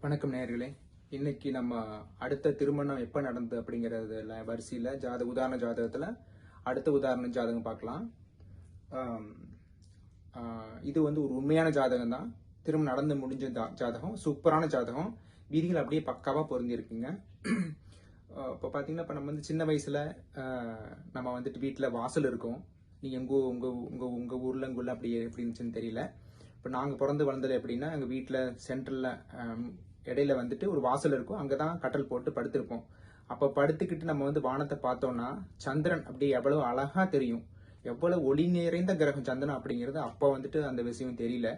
வணக்கம் நேர்களே இன்னைக்கு நம்ம அடுத்த திருமணம் எப்போ நடந்தது அப்படிங்கிறது வரிசையில் ஜாத உதாரண ஜாதகத்தில் அடுத்த உதாரண ஜாதகம் பார்க்கலாம். இது வந்து ஒரு உண்மையான ஜாதகம் தான். திருமணம் நடந்து முடிஞ்ச ஜா- ஜாதகம் சூப்பரான ஜாதகம். விதிகள் அப்படியே பக்காவாக பொருந்திருக்குங்க. இப்போ பார்த்தீங்கன்னா இப்போ நம்ம வந்து சின்ன வயசில் நம்ம வந்துட்டு வீட்டில் வாசல் இருக்கும். நீங்கள் எங்கள் உங்கள் உங்கள் உங்கள் ஊரில் உங்கள் ஊரில் அப்படி எப்படி இருந்துச்சுன்னு தெரியல. இப்போ நாங்கள் பிறந்து வளர்ந்தது எப்படின்னா எங்கள் வீட்டில் சென்ட்ரலில் இடையில வந்துட்டு ஒரு வாசல் இருக்கும். அங்கே தான் கட்டல் போட்டு படுத்திருப்போம். அப்போ படுத்துக்கிட்டு நம்ம வந்து வானத்தை பார்த்தோம்னா சந்திரன் அப்படியே எவ்வளோ அழகாக தெரியும். எவ்வளவு ஒளி நிறைந்த கிரகம் சந்திரன் அப்படிங்கிறது அப்போ வந்துட்டு அந்த விஷயம் தெரியல.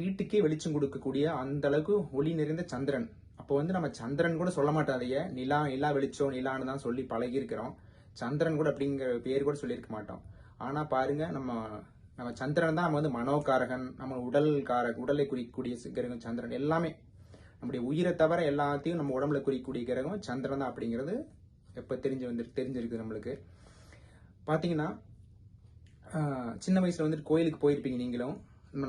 வீட்டுக்கே வெளிச்சம் கொடுக்கக்கூடிய அந்த அளவுக்கு ஒளி நிறைந்த சந்திரன். அப்போ வந்து நம்ம சந்திரன் கூட சொல்ல மாட்டாதைய நிலா நிலா வெளிச்சம் நிலான்னு தான் சொல்லி பழகியிருக்கிறோம். சந்திரன் கூட அப்படிங்கிற பேர் கூட சொல்லியிருக்க மாட்டோம். ஆனால் பாருங்க நம்ம நம்ம சந்திரன் தான் நம்ம வந்து மனோகாரகன் நம்ம உடல் கார உடலை குறிக்கக்கூடிய கிரகம் சந்திரன். எல்லாமே நம்முடைய உயிரை தவிர எல்லாத்தையும் நம்ம உடம்புல குறிக்கக்கூடிய கிரகம் சந்திரன் தான் அப்படிங்கிறது எப்போ தெரிஞ்சு வந்து தெரிஞ்சிருக்கு நம்மளுக்கு. பார்த்தீங்கன்னா சின்ன வயசில் வந்துட்டு கோயிலுக்கு போயிருப்பீங்க நீங்களும்.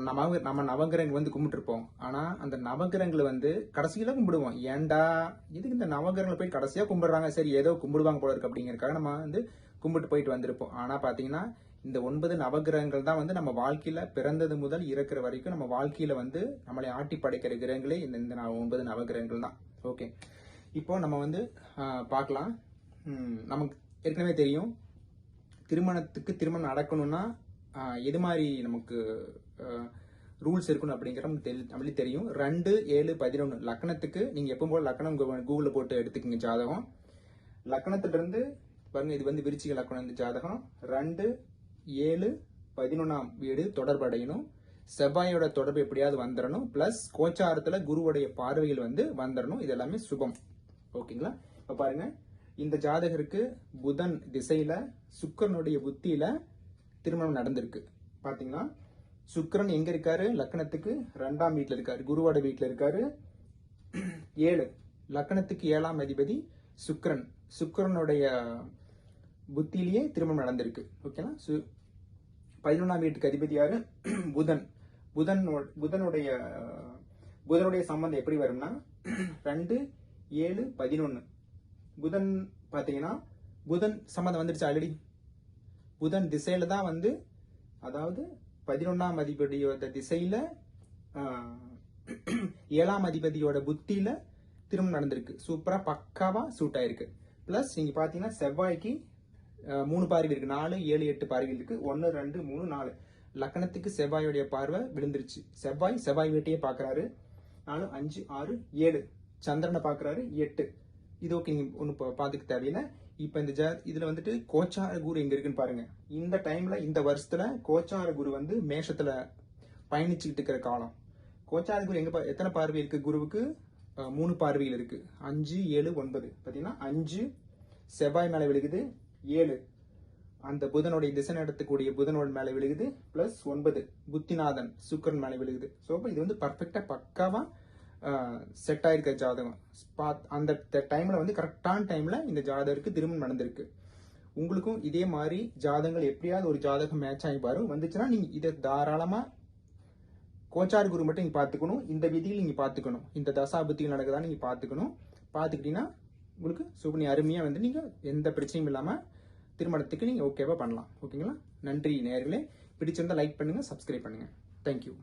நம்ம நம்ம நவகிரகங்கள் வந்து கும்பிட்டுருப்போம். ஆனால் அந்த நவகிரகங்களை வந்து கடைசியில் கும்பிடுவோம். ஏன்டா இதுக்கு இந்த நவகிரகங்களை போய் கடைசியாக கும்பிடுறாங்க? சரி ஏதோ கும்பிடுவாங்க போல இருக்கு அப்படிங்கிறக்காக நம்ம வந்து கும்பிட்டு போயிட்டு வந்திருப்போம். ஆனால் பார்த்தீங்கன்னா இந்த ஒன்பது நவகிரகங்கள் தான் வந்து நம்ம வாழ்க்கையில பிறந்தது முதல் இறக்குற வரைக்கும் நம்ம வாழ்க்கையில வந்து நம்மளை ஆட்டி படைக்கிற கிரகங்களே இந்த இந்த ஒன்பது நவகிரகங்கள் தான். ஓகே இப்போ நம்ம வந்து பார்க்கலாம். நமக்கு ஏற்கனவே தெரியும். திருமணத்துக்கு திருமணம் நடக்கணும்னா எது மாதிரி நமக்கு ரூல்ஸ் இருக்கணும் அப்படிங்கிற தெரி- நம்மளுக்கு தெரியும். ரெண்டு ஏழு பதினொன்று லக்னத்துக்கு நீங்கள் எப்பவும் போல லக்னம் கூகுளில் போட்டு எடுத்துக்கோங்க ஜாதகம். லக்கணத்துலேருந்து பாருங்கள் பாருங்க இது வந்து விருச்சிக லக்னம் இந்த ஜாதகம். ரெண்டு ஏழு பதினொன்றாம் வீடு தொடர்படையணும். செவ்வாயோட தொடர்பு எப்படியாவது வந்துடணும் ப்ளஸ் கோச்சாரத்தில் குருவுடைய பார்வையில் வந்து வந்துடணும் இது எல்லாமே சுபம். ஓகேங்களா? இப்போ பாருங்க. இந்த ஜாதகருக்கு புதன் திசையில் சுக்கரனுடைய புத்தியில் திருமணம் நடந்திருக்கு. பார்த்தீங்கன்னா சுக்கரன் எங்கே இருக்காரு? லக்னத்துக்கு ரெண்டாம் வீட்டில் இருக்காரு. குருவோட வீட்டில் இருக்காரு. ஏழு லக்னத்துக்கு ஏழாம் அதிபதி சுக்கரன். சுக்கரனுடைய புத்தியிலேயே திருமணம் நடந்திருக்கு. ஓகேனா சு பதினொன்றாம் வீட்டுக்கு அதிபதி யாரு புதன். புதன் புதனுடைய புதனுடைய சம்பந்தம் எப்படி வரும்னா ரெண்டு ஏழு பதினொன்று புதன் பார்த்தீங்கன்னா புதன் சம்பந்தம் வந்துடுச்சு ஆல்ரெடி புதன் திசையில தான் வந்து அதாவது பதினொன்றாம் அதிபதியோட திசையில ஏழாம் அதிபதியோட புத்தியில திருமணம் நடந்திருக்கு. சூப்பரா பக்காவா சூட் ஆயிருக்கு. பிளஸ் நீங்க பாத்தீங்கன்னா செவ்வாய்க்கு மூணு பார்வை இருக்குது நாலு ஏழு எட்டு பார்வை இருக்குது ஒன்று ரெண்டு மூணு நாலு. லக்கணத்துக்கு செவ்வாயுடைய பார்வை விழுந்துருச்சு. செவ்வாய் செவ்வாய் வீட்டையே பார்க்குறாரு நாலு அஞ்சு ஆறு ஏழு. சந்திரனை பார்க்குறாரு எட்டு. இது ஓகே நீங்கள் ஒன்று பா- தேவையில்லை. இப்போ இந்த ஜா இதில் வந்துட்டு கோச்சார குரு எங்கே இருக்குன்னு பாருங்கள் இந்த டைமில் இந்த வருஷத்தில் கோச்சார குரு வந்து மேஷத்தில் பயணிச்சுக்கிட்டு இருக்கிற காலம். கோச்சார குரு எங்கே பா- எத்தனை பார்வை இருக்குது குருவுக்கு? மூணு பார்வையில் இருக்குது அஞ்சு ஏழு ஒன்பது. பார்த்தீங்கன்னா அஞ்சு செவ்வாய் மேலே விழுகுது. ஏழு. அந்த புதனுடைய திசை நடத்தக்கூடிய புதனோட மேலே விழுகுது பிளஸ் ஒன்பது. புத்திநாதன் சுக்கரன் மேலே விழுகுது. ஸோ இது வந்து பர்ஃபெக்டாக பக்காவாக செட் ஆயிருக்க ஜாதகம். பாத் அந்த டைமில் வந்து கரெக்டான டைமில் இந்த ஜாதகருக்கு திருமணம் நடந்திருக்கு. உங்களுக்கும் இதே மாதிரி ஜாதகங்கள் எப்படியாவது ஒரு ஜாதகம் மேட்ச் ஆகி பாரு. வந்துச்சுன்னா நீங்கள் இதை தாராளமாக கோச்சார் குரு மட்டும் நீங்கள் பார்த்துக்கணும். இந்த விதியில் நீங்கள் பார்த்துக்கணும். இந்த தசாபுத்தியில் நடக்குதான்னு நீங்கள் பார்த்துக்கணும். பார்த்துக்கிட்டீங்கன்னா உங்களுக்கு சுபனி அருமையாக வந்து நீங்கள் எந்த பிரச்சனையும் இல்லாமல் திருமணத்துக்கு நீங்கள் ஓகேவாக பண்ணலாம். ஓகேங்களா நன்றி நேர்களே பிடிச்சிருந்தால் லைக் பண்ணுங்கள் சப்ஸ்கிரைப் பண்ணுங்கள் தேங்க்யூ